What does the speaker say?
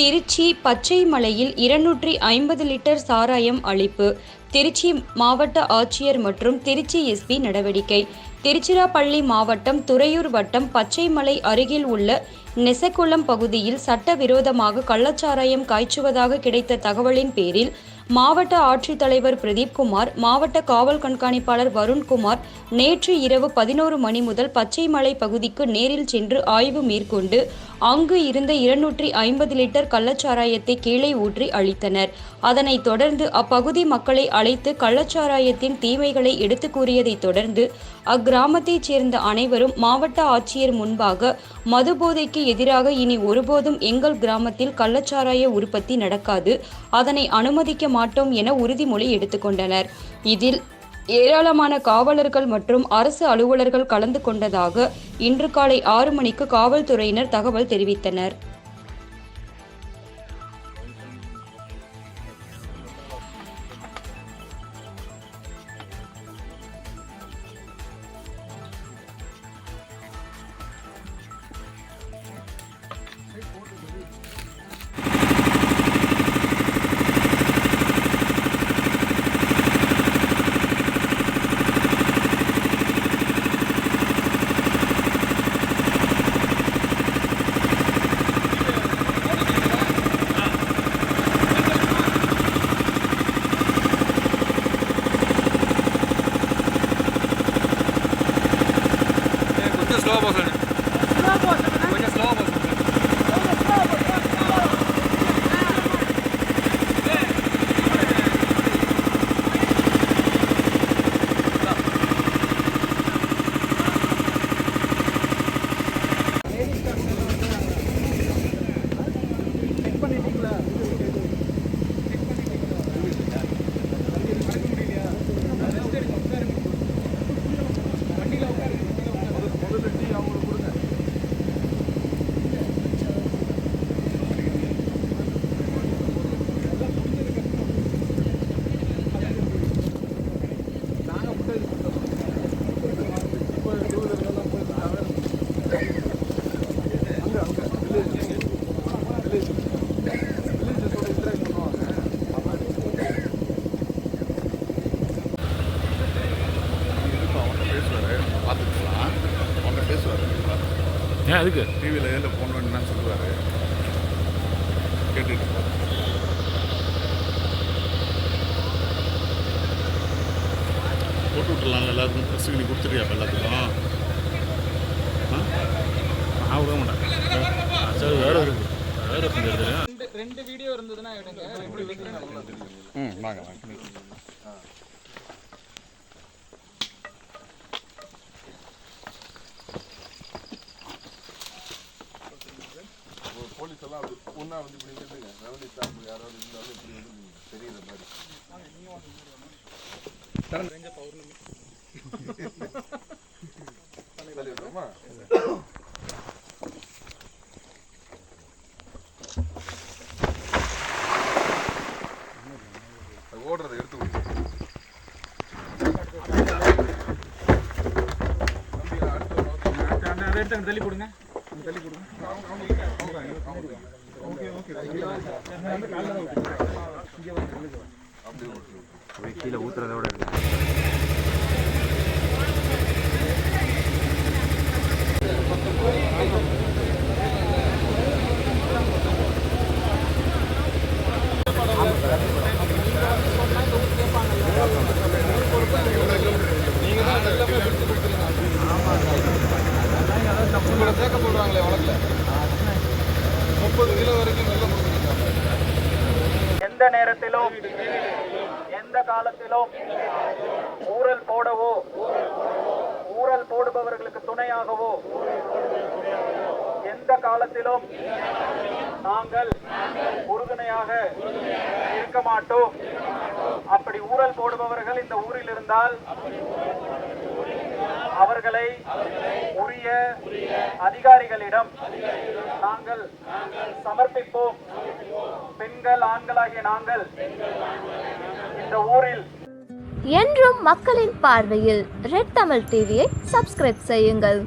திருச்சி பச்சைமலையில் இருநூற்றி ஐம்பது லிட்டர் சாராயம் அளிப்பு. திருச்சி மாவட்ட ஆட்சியர் மற்றும் திருச்சி எஸ்பி நடவடிக்கை. திருச்சிராப்பள்ளி மாவட்டம் துறையூர் வட்டம் பச்சைமலை அருகில் உள்ள நெசக்குளம் பகுதியில் சட்டவிரோதமாக கள்ளச்சாராயம் காய்ச்சுவதாக கிடைத்த தகவலின் பேரில் மாவட்ட ஆட்சித்தலைவர் பிரதீப்குமார் மாவட்ட காவல் கண்காணிப்பாளர் வருண்குமார் நேற்று இரவு பதினோரு மணி முதல் பச்சைமலை பகுதிக்கு நேரில் சென்று ஆய்வு மேற்கொண்டு அங்கு இருந்த இருநூற்றி ஐம்பது லிட்டர் கள்ளச்சாராயத்தை கீழே ஊற்றி அளித்தனர் அதனைத் தொடர்ந்து அப்பகுதி மக்களை அழைத்து கள்ளச்சாராயத்தின் தீமைகளை எடுத்து கூறியதைத் தொடர்ந்து அக்கிராமத்தைச் சேர்ந்த அனைவரும் மாவட்ட ஆட்சியர் முன்பாக மதுபோதைக்கு எதிராக இனி ஒருபோதும் எங்கள் கிராமத்தில் கள்ளச்சாராய உற்பத்தி நடக்காது. அதனை அனுமதிக்க மாட்டோம் என உறுதிமொழி எடுத்துக்கொண்டனர். இதில் ஏராளமான காவலர்கள் மற்றும் அரசு அலுவலர்கள் கலந்து கொண்டதாக இன்று காலை ஆறு மணிக்கு காவல்துறையினர் தகவல் தெரிவித்தனர். das Glorbottle. Glorbottle. ஏன் அதுக்கு டிவியில் இதில் போன வேணும்னு சொல்லுவார் கேட்டுட்டு போட்டு விட்டுலாம் எல்லாருக்கும். பசங்களுக்கு நீ எல்லாத்துக்கும்? ரெண்டு வீடியோ இருந்ததுன்னா எடுங்க. ம் வாங்க வாங்க. போலீஸ் எல்லாம் ஒன்றா வந்து இப்படி நின்றுங்க. ரெவன்யூ ஸ்டாஃப் யாராவது இருந்தாலும் இப்படி வந்து தெரியுற மாதிரி. அது எடுத்து அங்க தள்ளி கொடுங்க. அங்க தள்ளி கொடுங்க. அப்படியே கீழே ஊத்துறத விட இருக்கு. உங்களை சேர்க்க போடுறாங்களே வழக்கில் முப்பது கிலோ வரைக்கும் வெள்ளம் கொடுத்துருக்காங்க எந்த நேரத்திலும் எந்த காலத்திலும் ஊழல் போடவோ ஊழல் போடுபவர்களுக்கு துணையாகவோ எந்த காலத்திலும் நாங்கள் உறுதுணையாக இருக்க மாட்டோம். அப்படி ஊழல் போடுபவர்கள் இந்த ஊரில் இருந்தால் அவர்களை உரிய அதிகாரிகளிடம் நாங்கள் சமர்ப்பிப்போம். பெண்கள் ஆண்களாகிய நாங்கள் இந்த ஊரில் என்றும் மக்களின் பார்வையில் ரெட் தமிழ் டிவியை சப்ஸ்கிரைப் செய்யுங்கள்.